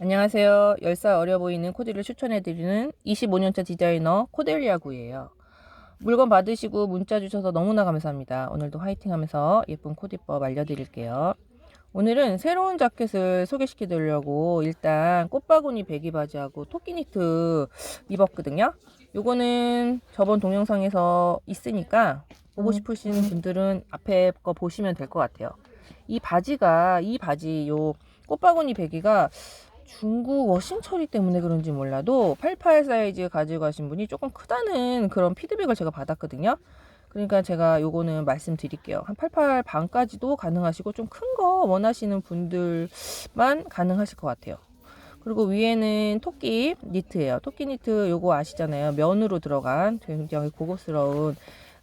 안녕하세요. 10살 어려 보이는 코디를 추천해드리는 25년차 디자이너 코델리아구예요. 물건 받으시고 문자 주셔서 너무나 감사합니다. 오늘도 화이팅 하면서 예쁜 코디법 알려드릴게요. 오늘은 새로운 자켓을 소개시켜 드리려고 일단 꽃바구니 배기 바지하고 토끼 니트 입었거든요. 요거는 저번 동영상에서 있으니까 보고 싶으신 분들은 앞에 거 보시면 될 것 같아요. 이 바지가 이 바지 요 꽃바구니 배기가 중국 워싱 처리 때문에 그런지 몰라도 88 사이즈 가지고 가신 분이 조금 크다는 그런 피드백을 제가 받았거든요. 그러니까 제가 요거는 말씀드릴게요. 한 88 반까지도 가능하시고 좀 큰 거 원하시는 분들만 가능하실 것 같아요. 그리고 위에는 토끼 니트예요. 토끼 니트 요거 아시잖아요. 면으로 들어간 굉장히 고급스러운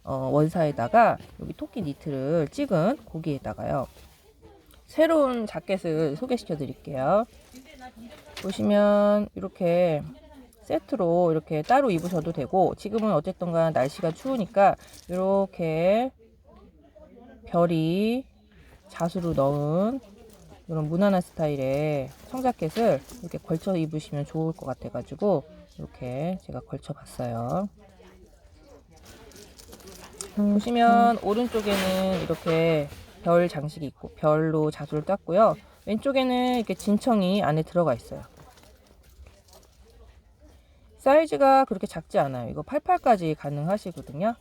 어, 원사에다가 여기 토끼 니트를 찍은 고기에다가요. 새로운 자켓을 소개시켜 드릴게요. 보시면 이렇게 세트로 이렇게 따로 입으셔도 되고 지금은 어쨌든 간 날씨가 추우니까 이렇게 별이 자수로 넣은 이런 무난한 스타일의 청자켓을 이렇게 걸쳐 입으시면 좋을 것 같아 가지고 이렇게 제가 걸쳐 봤어요. 보시면 오른쪽에는 이렇게 별 장식이 있고 별로 자수를 땄고요. 왼쪽에는 이렇게 진청이 안에 들어가 있어요. 사이즈가 그렇게 작지 않아요. 이거 88까지 가능하시거든요.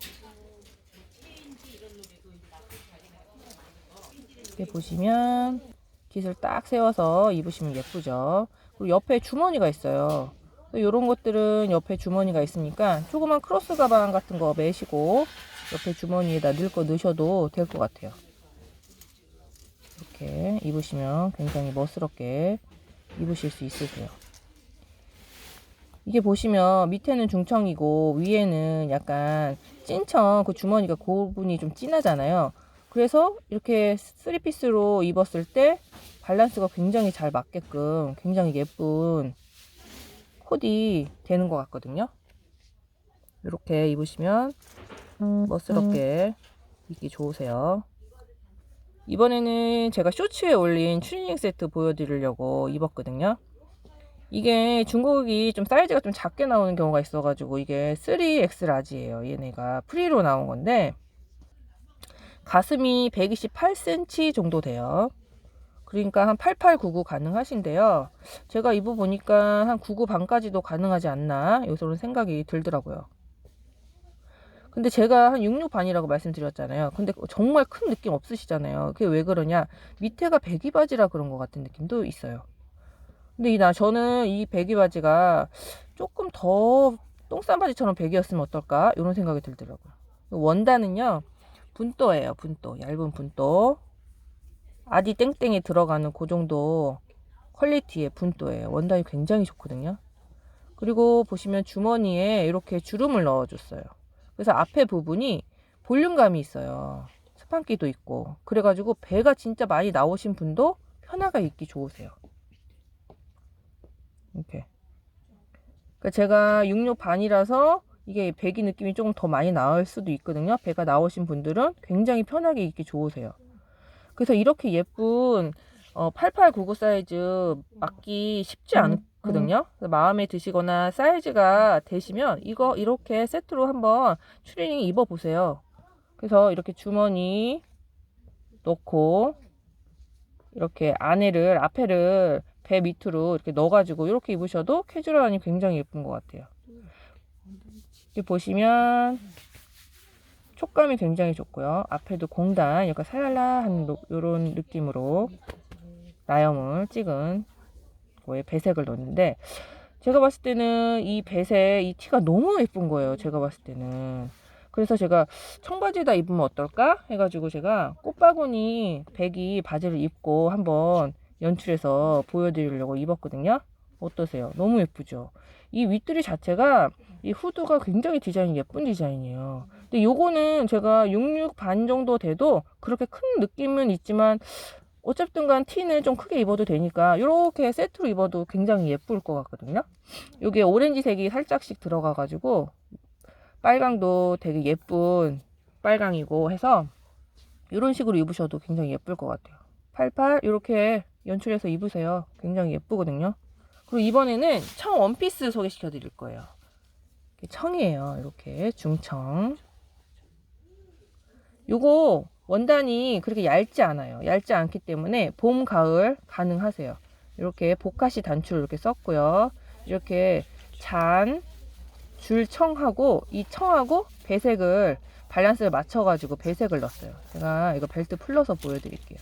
이렇게 보시면 깃을 딱 세워서 입으시면 예쁘죠. 그리고 옆에 주머니가 있어요. 이런 것들은 옆에 주머니가 있으니까 조그만 크로스 가방 같은 거 매시고 옆에 주머니에다 넣을 거 넣으셔도 될 것 같아요. 이렇게 입으시면 굉장히 멋스럽게 입으실 수 있으세요. 이게 보시면 밑에는 중청이고 위에는 약간 찐청 그 주머니가 그 부분이 좀 진하잖아요. 그래서 이렇게 쓰리피스로 입었을 때 밸런스가 굉장히 잘 맞게끔 굉장히 예쁜 코디 되는 것 같거든요. 이렇게 입으시면 멋스럽게 입기 좋으세요. 이번에는 제가 쇼츠에 올린 추리닝 세트 보여드리려고 입었거든요. 이게 중국이 좀 사이즈가 좀 작게 나오는 경우가 있어가지고 이게 3X 라지예요. 얘네가 프리로 나온 건데 가슴이 128cm 정도 돼요. 그러니까 한 8899 가능하신데요. 제가 입어 보니까 한 99 반까지도 가능하지 않나 요소는 생각이 들더라고요. 근데 제가 한 66 반이라고 말씀드렸잖아요. 근데 정말 큰 느낌 없으시잖아요. 그게 왜 그러냐? 밑에가 배기 바지라 그런 것 같은 느낌도 있어요. 근데 이나 저는 이 배기 바지가 조금 더 똥싼 바지처럼 배기였으면 어떨까? 이런 생각이 들더라고요. 원단은요. 분도예요. 분도. 얇은 분도. 아디 땡땡에 들어가는 그 정도 퀄리티의 분도예요. 원단이 굉장히 좋거든요. 그리고 보시면 주머니에 이렇게 주름을 넣어줬어요. 그래서 앞에 부분이 볼륨감이 있어요. 스판기도 있고. 그래가지고 배가 진짜 많이 나오신 분도 편하게 입기 좋으세요. 이렇게. 그러니까 제가 66 반이라서 이게 배기 느낌이 조금 더 많이 나올 수도 있거든요. 배가 나오신 분들은 굉장히 편하게 입기 좋으세요. 그래서 이렇게 예쁜 어, 8899 사이즈 맞기 쉽지 않 거든요. 마음에 드시거나 사이즈가 되시면 이거 이렇게 세트로 한번 추리닝 입어 보세요. 그래서 이렇게 주머니 넣고 이렇게 안에를 앞에를 배 밑으로 이렇게 넣어가지고 이렇게 입으셔도 캐주얼하니 굉장히 예쁜 것 같아요. 이렇게 보시면 촉감이 굉장히 좋고요. 앞에도 공단, 약간 사랄라한 이런 느낌으로 나염을 찍은 거에 배색을 넣었는데 제가 봤을 때는 이 배색, 이 티가 너무 예쁜 거예요. 제가 봤을 때는. 그래서 제가 청바지에다 입으면 어떨까? 해가지고 제가 꽃바구니 배기 바지를 입고 한번 연출해서 보여드리려고 입었거든요. 어떠세요? 너무 예쁘죠? 이 윗들이 자체가 이 후드가 굉장히 디자인이 예쁜 디자인이에요. 근데 요거는 제가 66 반 정도 돼도 그렇게 큰 느낌은 있지만 어쨌든 간 티는 좀 크게 입어도 되니까 이렇게 세트로 입어도 굉장히 예쁠 것 같거든요. 요게 오렌지색이 살짝씩 들어가 가지고 빨강도 되게 예쁜 빨강이고 해서 이런 식으로 입으셔도 굉장히 예쁠 것 같아요. 88 이렇게 연출해서 입으세요. 굉장히 예쁘거든요. 그리고 이번에는 청 원피스 소개시켜 드릴 거예요. 청이에요. 이렇게 중청. 요거 원단이 그렇게 얇지 않아요. 얇지 않기 때문에 봄, 가을 가능하세요. 이렇게 보카시 단추를 이렇게 썼고요. 이렇게 잔, 줄 청하고 이 청하고 배색을 밸런스를 맞춰가지고 배색을 넣었어요. 제가 이거 벨트 풀러서 보여드릴게요.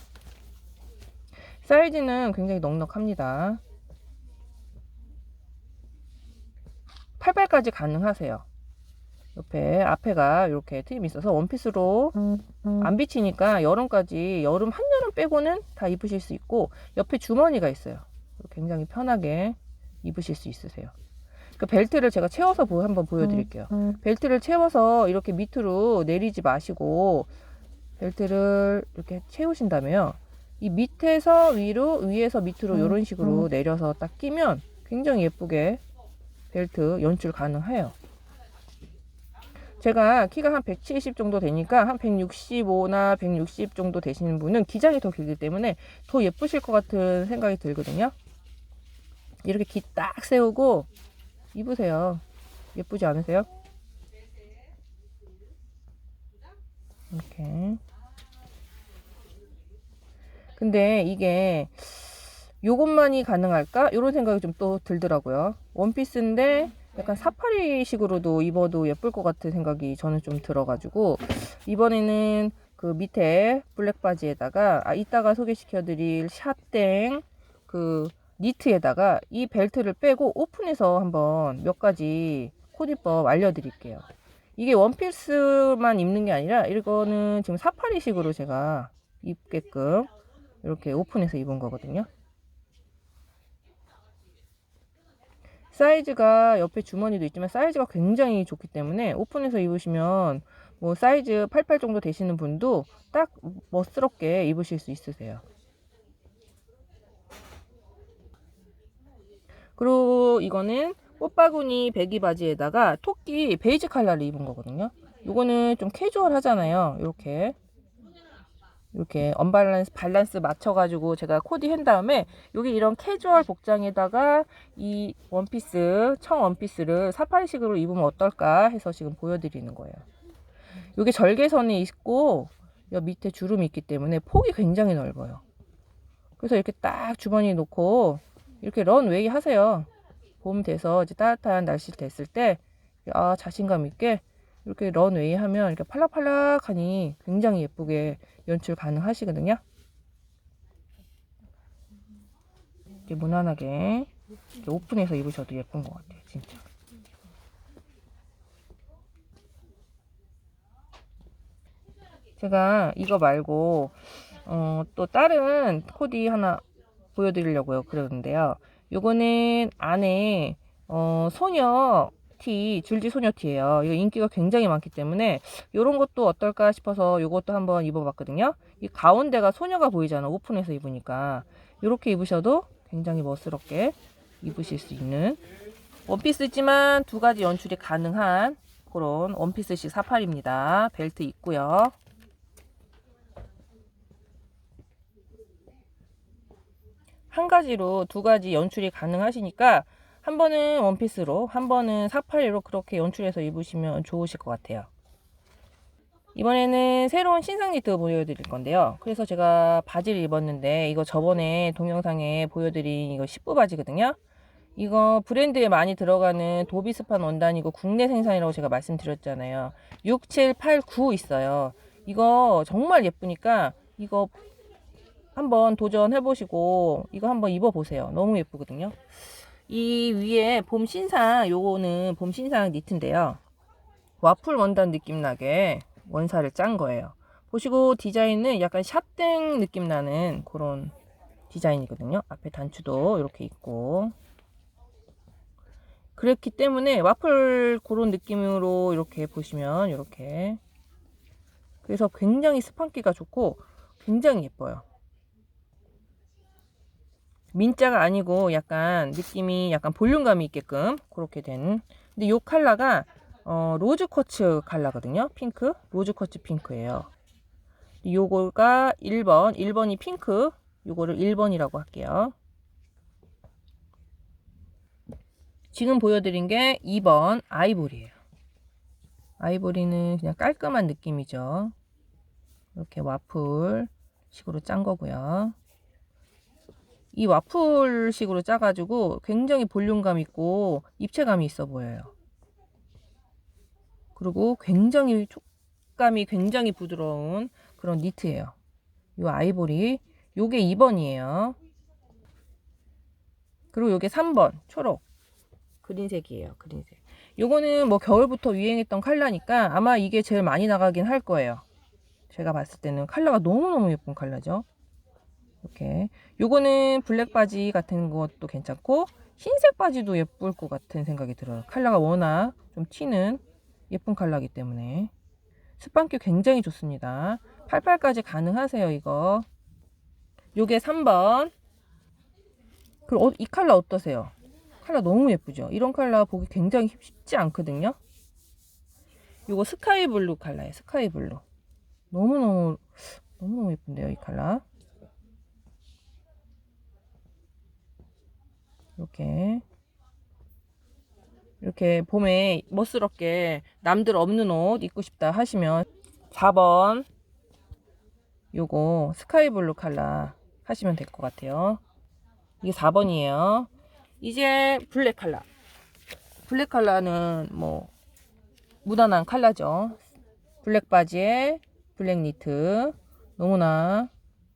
사이즈는 굉장히 넉넉합니다. 팔발까지 가능하세요. 옆에 앞에가 이렇게 트임이 있어서 원피스로 안 비치니까 여름까지 여름 한여름 빼고는 다 입으실 수 있고 옆에 주머니가 있어요. 굉장히 편하게 입으실 수 있으세요. 그 벨트를 제가 채워서 보, 한번 보여드릴게요. 벨트를 채워서 이렇게 밑으로 내리지 마시고 벨트를 이렇게 채우신다면 이 밑에서 위로 위에서 밑으로 이런 식으로 내려서 딱 끼면 굉장히 예쁘게 벨트 연출 가능해요. 제가 키가 한 170 정도 되니까 한 165나 160 정도 되시는 분은 기장이 더 길기 때문에 더 예쁘실 것 같은 생각이 들거든요. 이렇게 기 딱 세우고 입으세요. 예쁘지 않으세요? 이렇게. 근데 이게 요것만이 가능할까? 이런 생각이 좀 또 들더라고요. 원피스인데 약간 사파리식으로도 입어도 예쁠 것 같은 생각이 저는 좀 들어가지고 이번에는 그 밑에 블랙 바지에다가 아 이따가 소개시켜드릴 샷땡 그 니트에다가 이 벨트를 빼고 오픈해서 한번 몇 가지 코디법 알려드릴게요. 이게 원피스만 입는 게 아니라 이거는 지금 사파리식으로 제가 입게끔 이렇게 오픈해서 입은 거거든요. 사이즈가 옆에 주머니도 있지만 사이즈가 굉장히 좋기 때문에 오픈해서 입으시면 뭐 사이즈 88 정도 되시는 분도 딱 멋스럽게 입으실 수 있으세요. 그리고 이거는 꽃바구니 배기 바지에다가 토끼 베이지 컬러를 입은 거거든요. 이거는 좀 캐주얼 하잖아요. 이렇게 이렇게 언밸런스 밸런스 맞춰가지고 제가 코디한 다음에 여기 이런 캐주얼 복장에다가 이 원피스 청 원피스를 사파리식으로 입으면 어떨까 해서 지금 보여드리는 거예요. 여기 절개선이 있고 여 밑에 주름이 있기 때문에 폭이 굉장히 넓어요. 그래서 이렇게 딱 주머니에 놓고 이렇게 런웨이 하세요. 봄 돼서 이제 따뜻한 날씨 됐을 때 아, 자신감 있게 이렇게 런웨이 하면 이렇게 팔락팔락하니 굉장히 예쁘게 연출 가능하시거든요. 이렇게 무난하게 이렇게 오픈해서 입으셔도 예쁜 것 같아요, 진짜. 제가 이거 말고 어, 또 다른 코디 하나 보여드리려고요. 그러는데요. 요거는 안에 어, 소녀 티, 줄지 소녀티예요. 이거 인기가 굉장히 많기 때문에 이런 것도 어떨까 싶어서 이것도 한번 입어봤거든요. 이 가운데가 소녀가 보이잖아. 오픈해서 입으니까 이렇게 입으셔도 굉장히 멋스럽게 입으실 수 있는 원피스지만 두 가지 연출이 가능한 그런 원피스식 사팔입니다. 벨트 있고요. 한 가지로 두 가지 연출이 가능하시니까 한 번은 원피스로 한 번은 사파리로 그렇게 연출해서 입으시면 좋으실 것 같아요. 이번에는 새로운 신상 니트 보여드릴 건데요. 그래서 제가 바지를 입었는데 이거 저번에 동영상에 보여드린 이거 10부 바지거든요. 이거 브랜드에 많이 들어가는 도비스판 원단이고 국내 생산이라고 제가 말씀드렸잖아요. 6, 7, 8, 9 있어요. 이거 정말 예쁘니까 이거 한번 도전해보시고 이거 한번 입어보세요. 너무 예쁘거든요. 이 위에 봄 신상 요거는 봄 신상 니트인데요. 와플 원단 느낌 나게 원사를 짠 거예요. 보시고 디자인은 약간 샷땡 느낌 나는 그런 디자인이거든요. 앞에 단추도 이렇게 있고 그렇기 때문에 와플 그런 느낌으로 이렇게 보시면 이렇게 그래서 굉장히 스판기가 좋고 굉장히 예뻐요. 민자가 아니고 약간 느낌이 약간 볼륨감이 있게끔 그렇게 된 근데 이 컬러가 어, 로즈 쿼츠 컬러거든요 핑크 로즈 쿼츠 핑크예요 요거가 1번 1번이 핑크 요거를 1번이라고 할게요 지금 보여드린 게 2번 아이보리예요. 아이보리는 그냥 깔끔한 느낌이죠. 이렇게 와플 식으로 짠 거고요. 이 와플 식으로 짜가지고 굉장히 볼륨감 있고 입체감이 있어 보여요. 그리고 굉장히 촉감이 굉장히 부드러운 그런 니트예요. 이 아이보리 요게 2번이에요. 그리고 요게 3번 초록 그린색이에요. 그린색. 요거는 뭐 겨울부터 유행했던 컬러니까 아마 이게 제일 많이 나가긴 할 거예요. 제가 봤을 때는 컬러가 너무너무 예쁜 컬러죠. 이렇게. 요거는 블랙 바지 같은 것도 괜찮고 흰색 바지도 예쁠 것 같은 생각이 들어요. 컬러가 워낙 좀 튀는 예쁜 컬러이기 때문에 스판기 굉장히 좋습니다. 88까지 가능하세요, 이거. 요게 3번. 그리고 어, 이 컬러 어떠세요? 컬러 너무 예쁘죠? 이런 컬러 보기 굉장히 쉽지 않거든요. 요거 스카이 블루 컬러예요. 스카이 블루. 너무너무 너무너무 예쁜데요, 이 컬러. 이렇게 이렇게 봄에 멋스럽게 남들 없는 옷 입고 싶다 하시면 4번 요거 스카이 블루 컬러 하시면 될 것 같아요. 이게 4번이에요. 이제 블랙 컬러. 블랙 컬러는 뭐 무난한 컬러죠. 블랙 바지에 블랙 니트. 너무나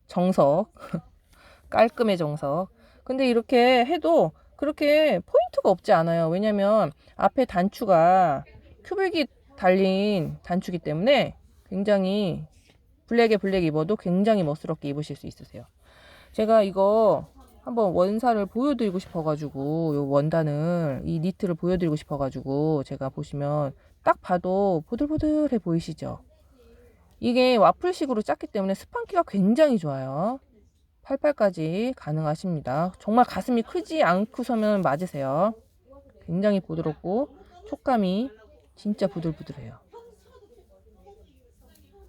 정석. 깔끔의 정석. 근데 이렇게 해도 그렇게 포인트가 없지 않아요. 왜냐면 앞에 단추가 큐빅이 달린 단추기 때문에 굉장히 블랙에 블랙 입어도 굉장히 멋스럽게 입으실 수 있으세요. 제가 이거 한번 원사를 보여드리고 싶어가지고 요 원단을 이 니트를 보여드리고 싶어가지고 제가 보시면 딱 봐도 보들보들해 보이시죠? 이게 와플식으로 짰기 때문에 스판기가 굉장히 좋아요. 88까지 가능하십니다. 정말 가슴이 크지 않고서면 맞으세요. 굉장히 부드럽고 촉감이 진짜 부들부들해요.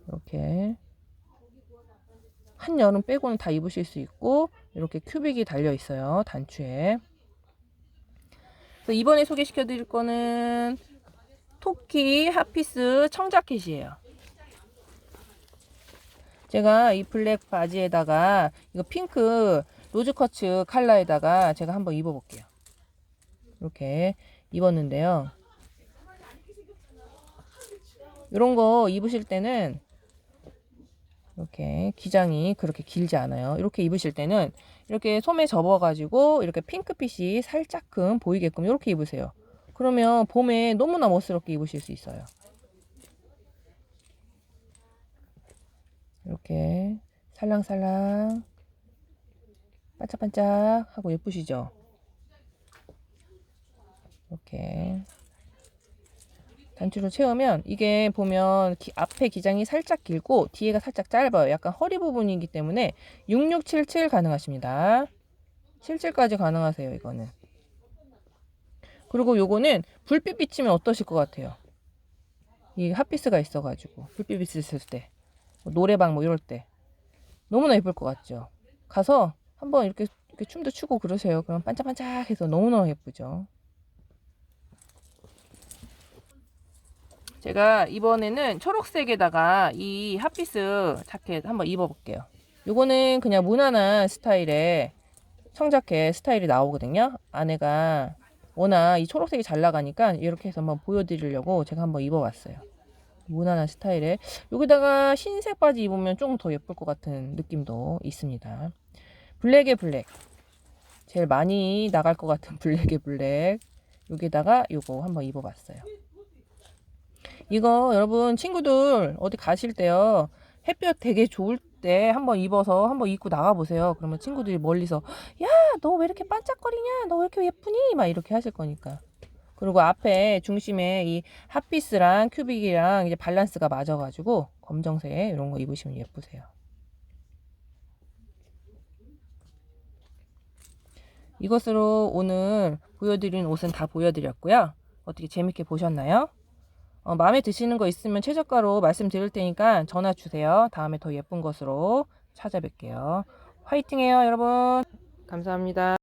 이렇게 한 여름 빼고는 다 입으실 수 있고 이렇게 큐빅이 달려 있어요. 단추에. 그래서 이번에 소개시켜 드릴 거는 토끼 핫피스 청자켓이에요. 제가 이 블랙 바지에다가 이거 핑크 로즈커츠 컬러에다가 제가 한번 입어볼게요. 이렇게 입었는데요. 이런 거 입으실 때는 이렇게 기장이 그렇게 길지 않아요. 이렇게 입으실 때는 이렇게 소매 접어가지고 이렇게 핑크빛이 살짝금 보이게끔 이렇게 입으세요. 그러면 봄에 너무나 멋스럽게 입으실 수 있어요. 이렇게 살랑살랑 반짝반짝 하고 예쁘시죠? 이렇게 단추를 채우면 이게 보면 기- 앞에 기장이 살짝 길고 뒤에가 살짝 짧아요. 약간 허리 부분이기 때문에 6677 가능하십니다. 77까지 가능하세요. 이거는. 그리고 요거는 불빛 비치면 어떠실 것 같아요? 이 핫피스가 있어가지고 불빛 비쳤을 때뭐 노래방 뭐 이럴 때 너무나 예쁠 것 같죠. 가서 한번 이렇게, 이렇게 춤도 추고 그러세요. 그럼 반짝반짝해서 너무너무 예쁘죠. 제가 이번에는 초록색에다가 이 핫피스 자켓 한번 입어볼게요. 요거는 그냥 무난한 스타일의 청자켓 스타일이 나오거든요. 안에가 워낙 이 초록색이 잘 나가니까 이렇게 해서 한번 보여드리려고 제가 한번 입어봤어요. 무난한 스타일에 여기다가 흰색 바지 입으면 조금 더 예쁠 것 같은 느낌도 있습니다. 블랙에 블랙 제일 많이 나갈 것 같은 블랙에 블랙 여기다가 요거 한번 입어봤어요. 이거 여러분 친구들 어디 가실 때요 햇볕 되게 좋을 때 한번 입어서 한번 입고 나가 보세요. 그러면 친구들이 멀리서 야 너 왜 이렇게 반짝거리냐 너 왜 이렇게 예쁘니 막 이렇게 하실 거니까. 그리고 앞에 중심에 이 핫피스랑 큐빅이랑 이제 밸런스가 맞아가지고 검정색 이런 거 입으시면 예쁘세요. 이것으로 오늘 보여드린 옷은 다 보여드렸고요. 어떻게 재밌게 보셨나요? 어, 마음에 드시는 거 있으면 최저가로 말씀드릴 테니까 전화 주세요. 다음에 더 예쁜 것으로 찾아뵐게요. 화이팅해요, 여러분. 감사합니다.